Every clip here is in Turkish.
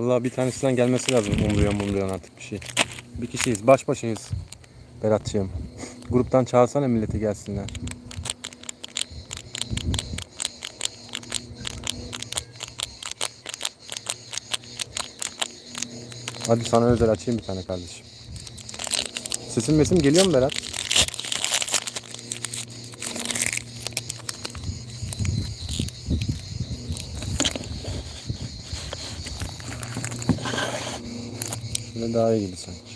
Vallahi bir tanesinden gelmesi lazım. Umruyan umruyan artık bir şey. Bir kişiyiz. Baş başayız. Berat'cığım. Gruptan çağırsana milleti gelsinler. Hadi sana özel açayım bir tane kardeşim. Sesim mesim geliyor mu Berat? Daha iyi gibi sanki.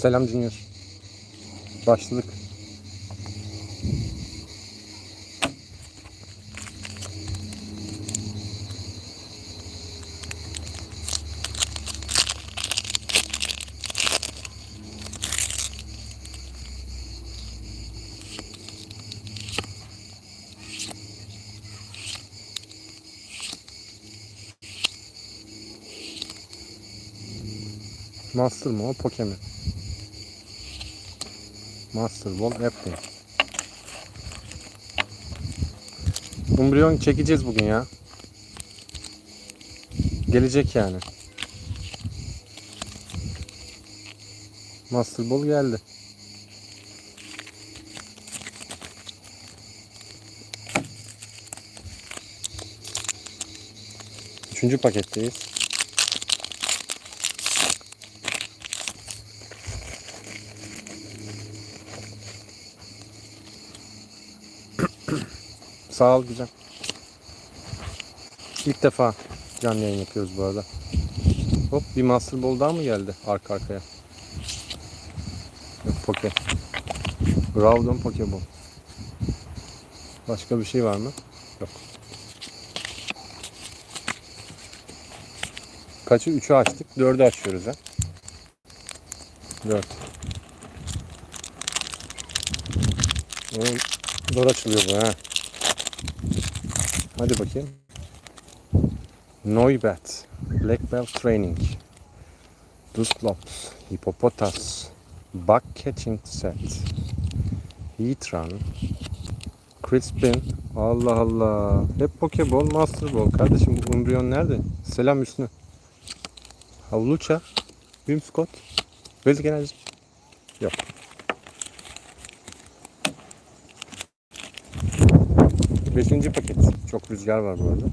Selam Junior. Başladık. Master mı o Poke? Master Ball Apple. Umbreon çekeceğiz bugün ya. Gelecek yani. Master Ball geldi. Üçüncü paketteyiz. Sağ ol güzel. İlk defa canlı yayın yapıyoruz bu arada. Hop bir Master Ball daha mı geldi arka arkaya? Yok Poke. Groudon Pokeball. Başka bir şey var mı? Yok. Kaçı? Üçü açtık. Dördü açıyoruz ha. Dört. Oğlum, zor açılıyor bu ha. Hadi bakayım. Noibat, Black Belt Training, Dusclops, Hippopotas, Bug Catching Set, Heatran, Crispin, Allah Allah. Hep Pokeball, Master Ball. Kardeşim bu Umbreon nerede? Selam Hüsnü. Havluça, Basic Energy. Yok. Beşinci paket. Çok rüzgar var bu arada.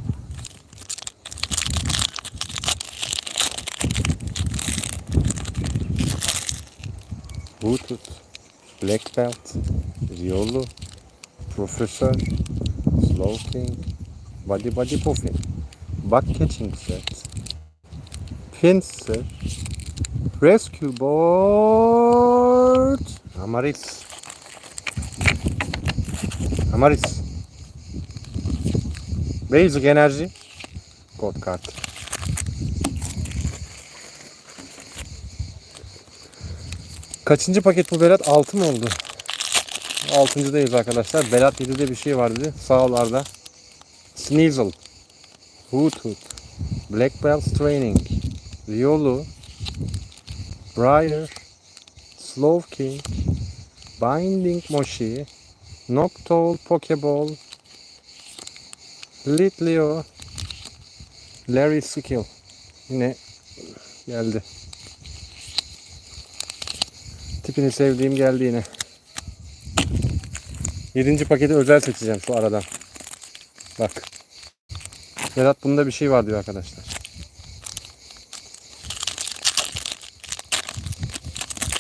Bluetooth, Black Belt, Riolu, Professor, Slow King, Body Body Puffin, Bug Catching Set, Pincer, Rescue Board, Amaris. Amaris. Basic enerji. Kod kart. Kaçıncı paket bu Berat? 6 mı oldu? Altıncıdayız arkadaşlar. Berat 7'de bir şey var dedi. Sağ ol Arda. Sneasel. Hoot Hoot. Black Belt Training. Riolu. Briar. Slow King. Binding Moshi. Noctowl Pokeball. Litleo. Larry Skill. Yine geldi. Tipini sevdiğim geldi yine. Yedinci paketi özel seçeceğim şu aradan. Bak. Berat bunda bir şey var diyor arkadaşlar.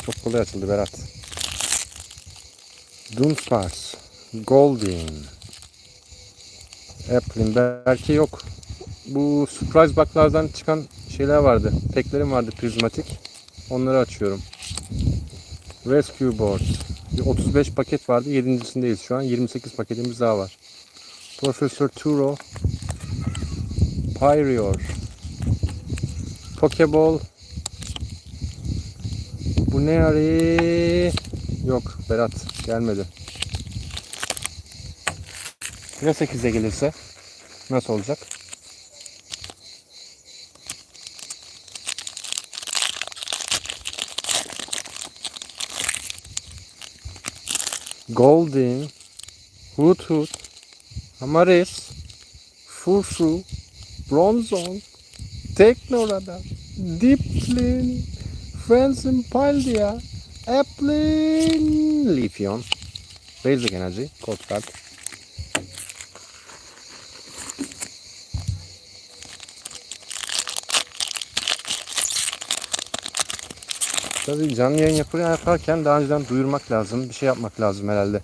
Çok kolay açıldı Berat. Dunsparce. Golding. Apple'in belki yok. Bu surprise box'lardan çıkan şeyler vardı. Peklerim vardı prizmatik. Onları açıyorum. Rescue Board. Bir 35 paket vardı. 7.sindeyiz şu an. 28 paketimiz daha var. Professor Turo. Pyrior. Pokeball. Bu ne arı? Yok Berat gelmedi. Ya 8'e gelirse nasıl olacak? Golden, Hoot Hoot, Amaris, Furfru, Bronzong, Teknorada, Diplin, Franzen Paldia, Applin, Lithium, Basic Energy, Code Card. Tabii canlı yayın yapar- yaparken daha önceden duyurmak lazım. Bir şey yapmak lazım herhalde.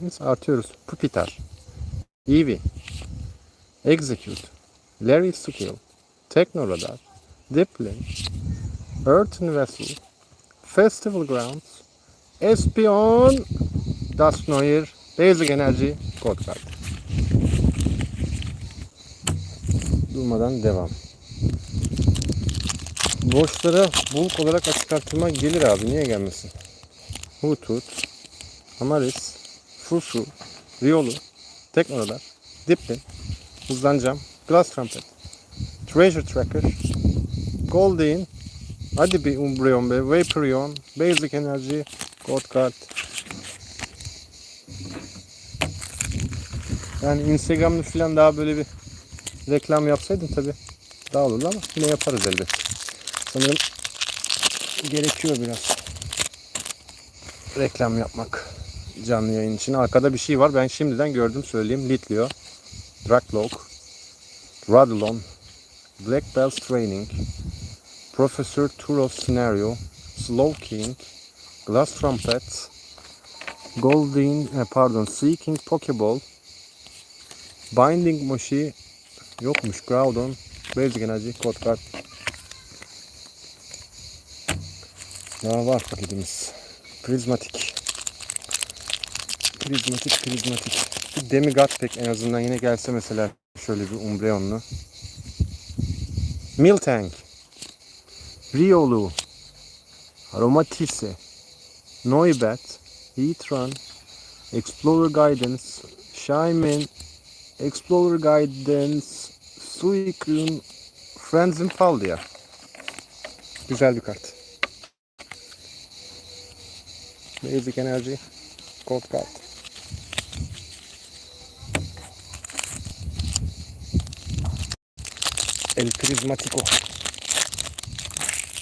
Neyse artıyoruz. Pupitar. Eevee. Execute. Larry Skill. Technoradar. Diplin. Earthen Vessel. Festival Grounds. Espion. Dust Noir. Basic Energy. Code Card. Durmadan devam. Boşlara bulk olarak açık artırma gelir abi. Niye gelmesin? Hutut, Amaris, Fufu, Riolu, Teknoradar, Diplin, Hızlanacağım, Glass Trumpet, Treasure Tracker, Goldin, hadi bir Umbreon be, Vaporeon, Basic Energy, God Card. Yani Instagram'da falan daha böyle bir reklam yapsaydım tabi daha olurdu ama yine yaparız elbet. Sanırım gerekiyor biraz reklam yapmak canlı yayın için. Arkada bir şey var. Ben şimdiden gördüm söyleyeyim. Litlio, Draklock, Radulon, Black Bells Training, Professor Turos Scenario, Slow King, Glass Trumpet, Goldin, eh, pardon, Seeking Pokeball, Binding Moshi yokmuş. Groudon, Basic Energy, Code Card. Daha var paketimiz. Prizmatik. Prizmatik, prizmatik. Bir demigod pack en azından yine gelse mesela şöyle bir Umbreon'lu. Miltank. Riolu. Aromatisse. Noibat. Heatran. Explorer Guidance. Shyman. Explorer Guidance. Suicune. Friends in Paldia. Güzel bir kart. Basic Energy. Code Cut. El Prismatico.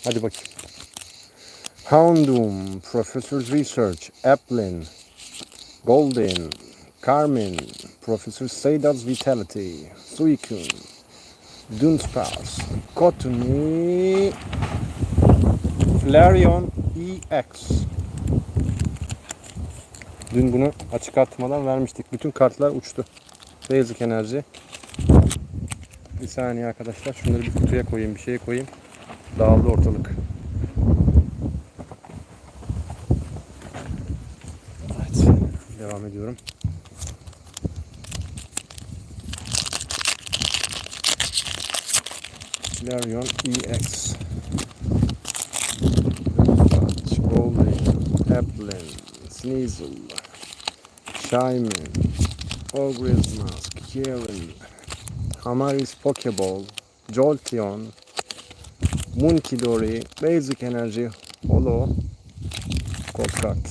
Hadi bakayım. Houndoom, Professor's Research, Applin, Golden, Carmen, Professor Seidal's Vitality, Suicune, Dunsparce, Cottony, Flareon EX. Dün bunu açık atmadan vermiştik. Bütün kartlar uçtu. Basic enerji. Bir saniye arkadaşlar. Şunları bir kutuya koyayım, bir şeye koyayım. Dağıldı ortalık. Evet. Devam ediyorum. Larion EX. Golden, Applin, Sneasel, Shyman, Ogre's Mask, Kieran, Hamaris Pokeball, Jolteon, Munkidori, Basic Energy, Holo, Card.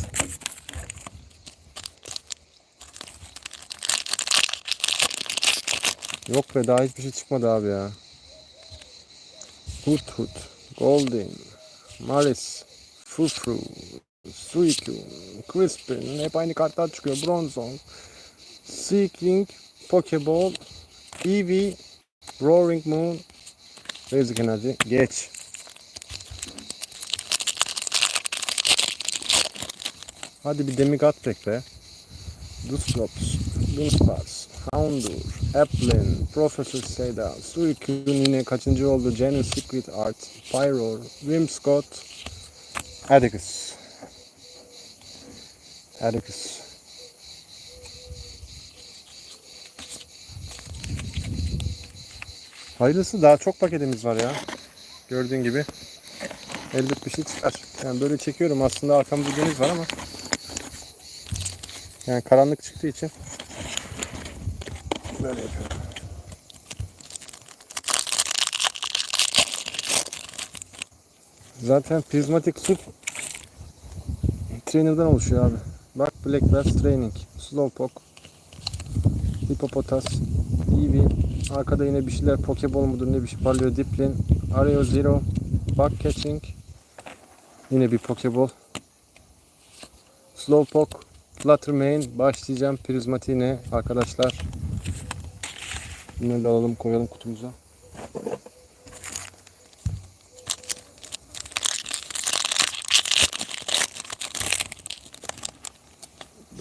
Yok be daha hiçbir şey çıkmadı abi ya. Hut Hut, Golden, Maris, Fufru, Suicune, Crispin, hep aynı kartlar çıkıyor. Bronzong, Seeking, Pokeball, Eevee, Roaring Moon, Basic Energy. Geç. Hadi bir demigod pack be. Dusclops, Dunsparce, Houndour, Applin, Professor Seda, Suicune yine kaçıncı oldu? Genuine Secret Art, Pyroar, Whimsicott, Atticus. Atticus. Hayırlısı daha çok paketimiz var ya. Gördüğün gibi. Elbet bir şey çıkar. Yani böyle çekiyorum aslında arkamda deniz var ama yani karanlık çıktığı için böyle yapıyorum. Zaten prizmatik surf trainer'dan oluşuyor abi. Bak Black Bass Training, Slowpoke, Hippopotas, Eevee, arkada yine bir şeyler Pokeball mudur ne bir şey parlıyor, Dipplin, Areo Zero, Bug Catching, yine bir Pokeball, Slowpoke, Fluttermane, başlayacağım prizmatiğine arkadaşlar. Bunları alalım koyalım kutumuza.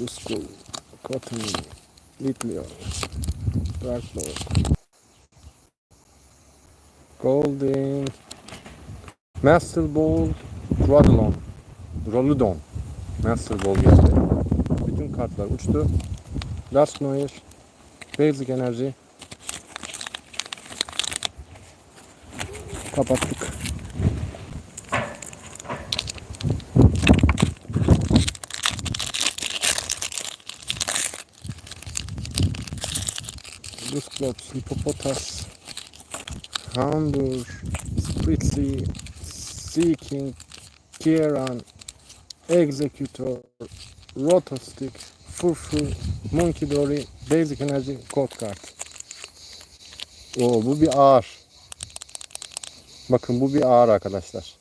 Duskull, Cotton, Litleon, Darklock, Golden, Master Ball, Rodolon, Roludon, Master Ball geldi. Bütün kartlar uçtu. Last Noir, Basic Energy. Kapattık. Dusclops, Hippopotas, Houndour, Spritzy, Seeking, Kieran, Executor, Rotostick, Furfu, Monkey Dory, Basic Energy, Code Card. Oo bu bir ağır. Bakın bu bir ağır arkadaşlar.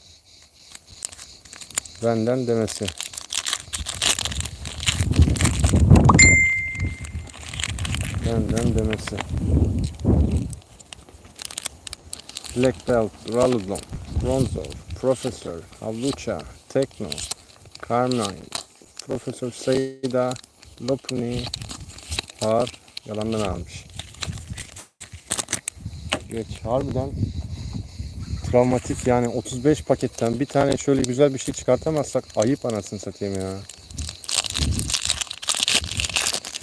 Benden demesi. Benden demesi. Black Belt, Raludon, Bronzo, Professor, Havlucha, Tekno, Carmine, Profesör Seyda, Lopuni, Har, yalandan almış. Geç, harbiden travmatik yani 35 paketten bir tane şöyle güzel bir şey çıkartamazsak ayıp anasını satayım ya.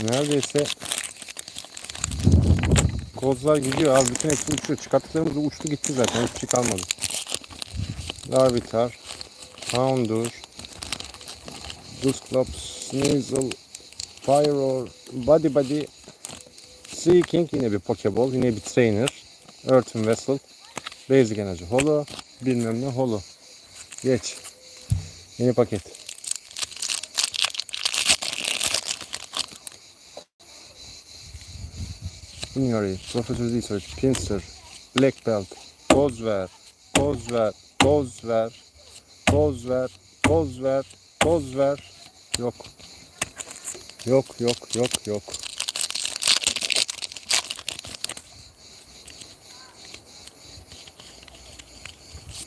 Neredeyse kozlar gidiyor abi bütün hepsi uçuyor. Çıkarttıklarımız da uçtu gitti zaten hiçbir şey kalmadı. Larvitar, Houndour, Dusclops, Sneasel, Pyroar, Body Body, Sea King yine bir Pokeball, yine bir Trainer, Earthen Vessel, Basic Energy Holo, bilmem ne Holo. Geç. Yeni paket. Ignory, Professor Research, Pinsir, Black Belt, Bozver, Bozver, Bozver, Bozver, Bozver, Bozver. Yok. Yok, yok, yok, yok.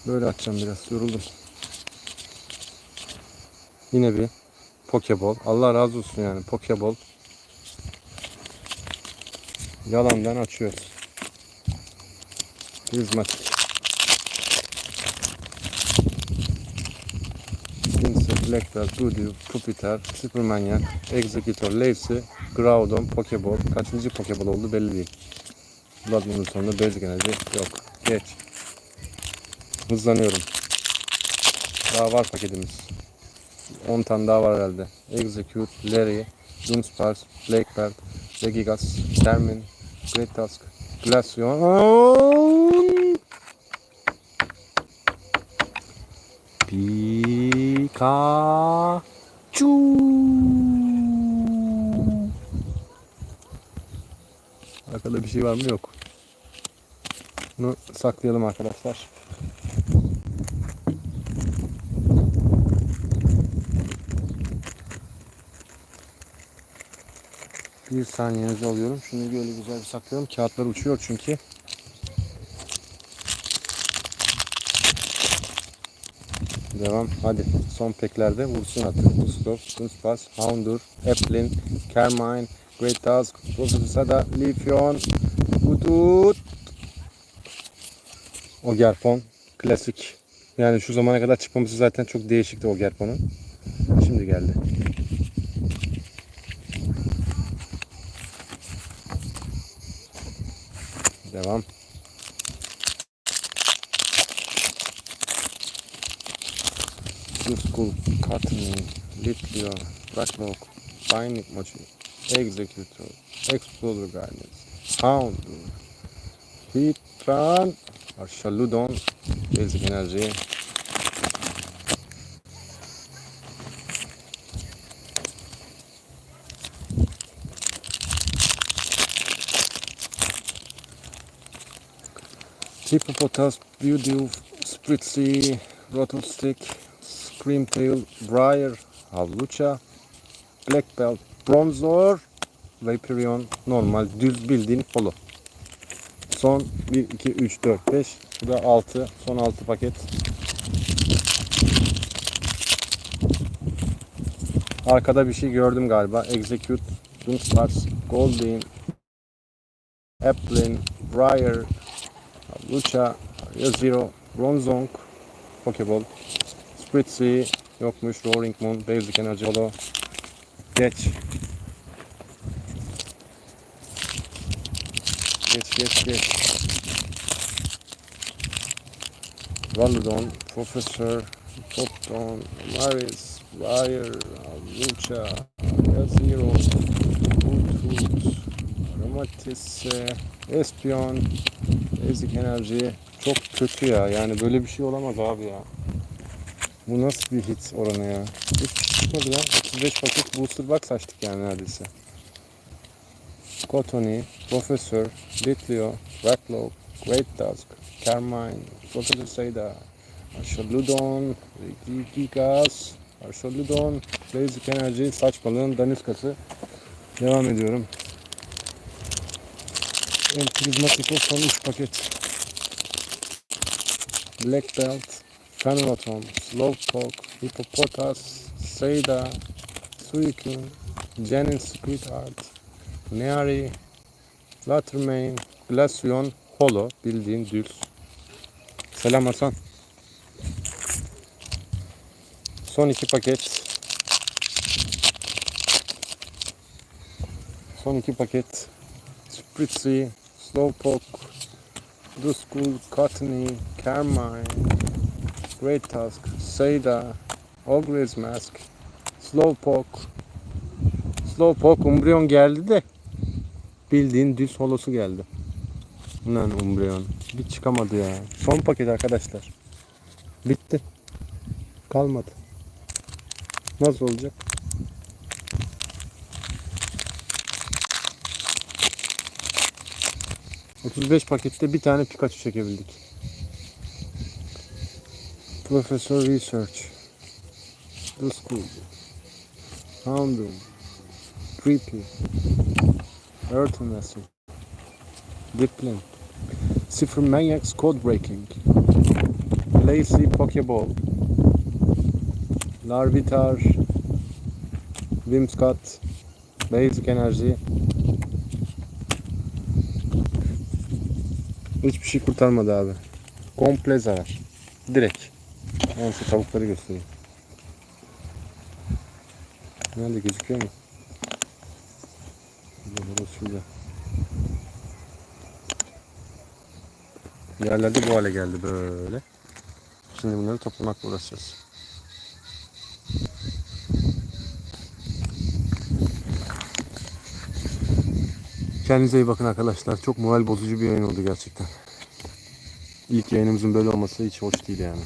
Böyle açacağım biraz. Yoruldum. Yine bir Pokeball. Allah razı olsun yani. Pokeball. Yalandan açıyoruz. Prizmatik. Pinsir, Black Belt, Voodoo, Pupitar, Supermaniac, Executor, Lacy, Groudon, Pokeball. Kaçıncı Pokeball oldu belli değil. Blood Moon'un sonunda Basic Energy yok. Geç. Hızlanıyorum. Daha var paketimiz. 10 tane daha var herhalde. Execute, Larry, Doomsparks, Black Belt, Regigas, Termin, Great Tusk, Glaceon, Pikachu. Arkada bir şey var mı? Yok. Bunu saklayalım arkadaşlar. Bir saniyenizi alıyorum. Şunu böyle güzel bir saklayalım. Kağıtlar uçuyor çünkü. Devam. Hadi. Son peklerde vursun atıyor. Gustav, Dunspas, Houndour, Eplin, Carmine, Great Professor Sada, Leafeon, Hudut. O Gerfon. Klasik. Yani şu zamana kadar çıkmaması zaten çok değişikti o Gerfon'un. Şimdi geldi. Devam. School, Cotton, Litlio, Blacklock, Binding Mochi, Executor, Explorer Guidance, Hound, Hitran, Arşaludon, Basic Hippopotas, Beauty, Spritzy, Rattlestick, Screamtail, Briar, Havlucha, Black Belt, Bronzor, Vaporeon, normal düz bildiğin polo. Son 1, 2, 3, 4, 5. Bu da 6. Son 6 paket. Arkada bir şey gördüm galiba. Execute, Doomstars, Goldin, Applin, Briar, Lucha, Zero, Bronzong, Pokeball, Spritzy, yokmuş, Roaring Moon, Basic Energy Holo, Geç. Geç, geç, geç. Valudon, Professor, Topton, Maris, Wire, Lucha, Zero, Bluetooth, Aromatis, Espion, Basic enerji çok kötü ya. Yani böyle bir şey olamaz abi ya. Bu nasıl bir hit oranı ya? Hiç çıkmadı ya. 35 paket booster box açtık yani neredeyse. Cottony, Professor, Litlio, Racklow, Great Dusk, Carmine, Professor Sayda, Arşaludon, Gigas, Arşaludon, Basic Energy, saç balığın daniskası. Devam ediyorum. El prizmatik son 3 paket. Black Belt, Phantom, Slowpoke, Hippopotas, Seda, Suiking, Janin Sweetheart, Neari, Fluttermane, Glaceon, Holo bildiğin düz. Selam Hasan. Son iki paket. Son iki paket. Spritzy, Slowpoke, Duskull, Cottony, Carmine, Great Tusk, Seda, Ogre's Mask, Slowpoke. Slowpoke Umbreon geldi de bildiğin düz holosu geldi. Lan Umbreon. Bir çıkamadı ya. Son paket arkadaşlar. Bitti. Kalmadı. Nasıl olacak? ...35 pakette bir tane Pikachu çekebildik. Professor Research. The School. Houndoom. Creepy. Earth Master. Dipplin. Cipher Maniacs Code Breaking. Lazy Pokeball. Larvitar. Whimsicott. Basic Energy. Hiçbir şey kurtarmadı abi. Komple zarar. Direkt. Ben size tavukları göstereyim. Nerede gözüküyor mu? Şurada, burası şurada. Yerlerde bu hale geldi böyle. Şimdi bunları toplamakla uğraşacağız. Kendinize iyi bakın arkadaşlar. Çok moral bozucu bir yayın oldu gerçekten. İlk yayınımızın böyle olması hiç hoş değil yani.